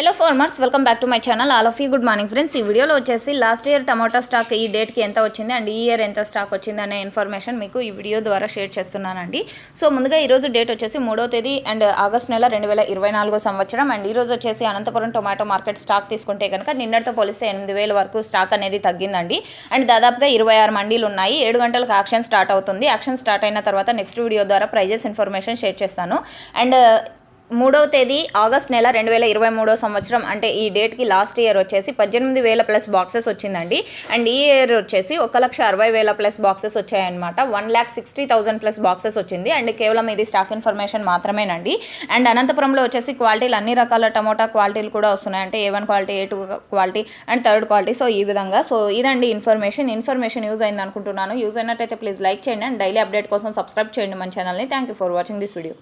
Hello farmers welcome back to my channel all of you good morning friends ఈ వీడియోలో వచ్చేసి last year tomato stock ఈ డేట్కి ఎంత వచ్చింది అండ్ ఈ ఇయర్ ఎంత స్టాక్ వచ్చింది అనే ఇన్ఫర్మేషన్ మీకు ఈ వీడియో ద్వారా షేర్ చేస్తున్నానండి. సో ముందుగా ఈరోజు డేట్ వచ్చేసి మూడో తేదీ అండ్ ఆగస్ట్ నెల రెండు వేల ఇరవై నాలుగో సంవత్సరం అండ్ ఈరోజు వచ్చేసి అనంతపురం టొమాటో మార్కెట్ స్టాక్ తీసుకుంటే కనుక నిన్నటితో పోలిస్తే ఎనిమిది వేల వరకు స్టాక్ అనేది తగ్గిందండి. అండ్ దాదాపుగా ఇరవై ఆరు మండీలు ఉన్నాయి. ఏడు గంటలకు యాక్షన్ స్టార్ట్ అవుతుంది. యాక్షన్ స్టార్ట్ అయిన తర్వాత నెక్స్ట్ వీడియో ద్వారా ప్రైజెస్ ఇన్ఫర్మేషన్ షేర్ చేస్తాను. అండ్ మూడవ తేదీ ఆగస్ట్ నెల రెండు వేల ఇరవై మూడో సంవత్సరం. అంటే ఈ డేట్కి లాస్ట్ ఇయర్ వచ్చేసి పద్దెనిమిది వేల ప్లస్ బాక్సెస్ వచ్చిందండి. అండ్ ఈ ఇయర్ వచ్చేసి ఒక లక్ష అరవై వేల ప్లస్ బాక్సెస్ వచ్చాయన్నమాట. One lakh sixty thousand plus boxes వచ్చింది. అండ్ కేవలం ఇది స్టాక్ ఇన్ఫర్మేషన్ మాత్రమేనండి. అండ్ అనంతపురంలో వచ్చేసి క్వాలిటీలు అన్ని రకాల టమోటా క్వాలిటీలు కూడా వస్తున్నాయి. అంటే A one quality A two quality and third quality so ఈ విధంగా. సో ఇదండి ఇన్ఫర్మేషన్ ఇన్ఫర్మేషన్ యూజ్ అయింది అనుకుంటున్నాను. యూజ్ అయినట్టయితే ప్లీజ్ లైక్ చేయండి. అండ్ డైలీ అప్డేట్ కోసం సబ్స్క్రైబ్ చేయండి మన ఛానల్ని thank you for watching this video